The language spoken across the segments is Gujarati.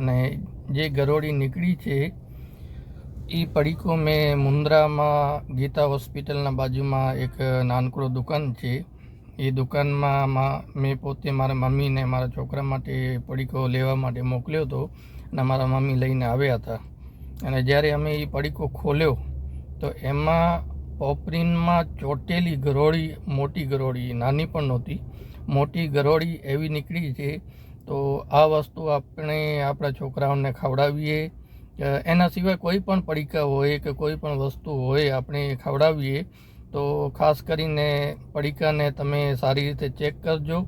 અને જે ગરોળી નીકળી છે, એ પડીકો મેં મુન્દ્રામાં ગીતા હોસ્પિટલના બાજુમાં એક નાનકડો દુકાન છે. એ દુકાનમાં મેં પોતે મારા મમ્મીને મારા છોકરા માટે પડીકો લેવા માટે મોકલ્યો હતો અને મારા મમ્મી લઈને આવ્યા હતા. અને જ્યારે અમે એ પડીકો ખોલ્યો, તો એમાં પોપરીનમાં ચોટેલી ગરોળી, મોટી ગરોળી, નાની પણ નહોતી. મોટી ગરોળી એવી નીકળી છે તો આ વસ્તુ આપણે આપણા છોકરાઓને ખવડાવીએ. એના સિવાય કોઈ પણ પડીકા હોય કે કોઈ પણ વસ્તુ હોય આપણે ખવડાવીએ, તો ખાસ કરીને પડીકાને તમે સારી રીતે ચેક કરજો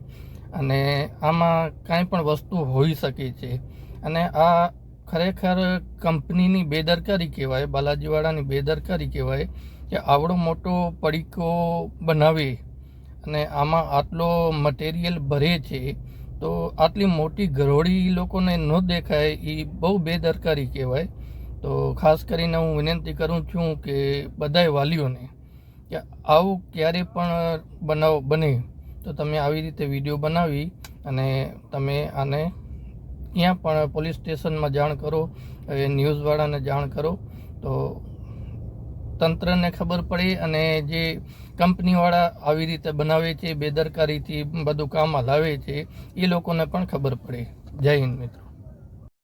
અને આમાં કાંઈ પણ વસ્તુ હોઈ શકે છે. અને આ ખરેખર કંપનીની બેદરકારી કહેવાય બાલાજીવાળાની બેદરકારી કહેવાય કે આવડો મોટો પડીકો બનાવે અને આમાં આટલો મટીરિયલ ભરે છે તો આટલી મોટી ગરોળી લોકોને ન દેખાય એ બહુ બેદરકારી કહેવાય. તો ખાસ કરીને હું વિનંતી કરું છું કે બધાય વાલીઓને કે આવું ક્યારે પણ બનાવ બને, તો તમે આવી રીતે વીડિયો બનાવી અને તમે આને ક્યાં પણ પોલીસ સ્ટેશનમાં જાણ કરો, એ ન્યૂઝવાળાને જાણ કરો. તો તંત્રને ખબર પડે અને જે કંપનીવાળા આવી રીતે બનાવે છે, બેદરકારીથી બધું કામ હલાવે છે, એ લોકોને પણ ખબર પડે. જય હિન્દ મિત્રો.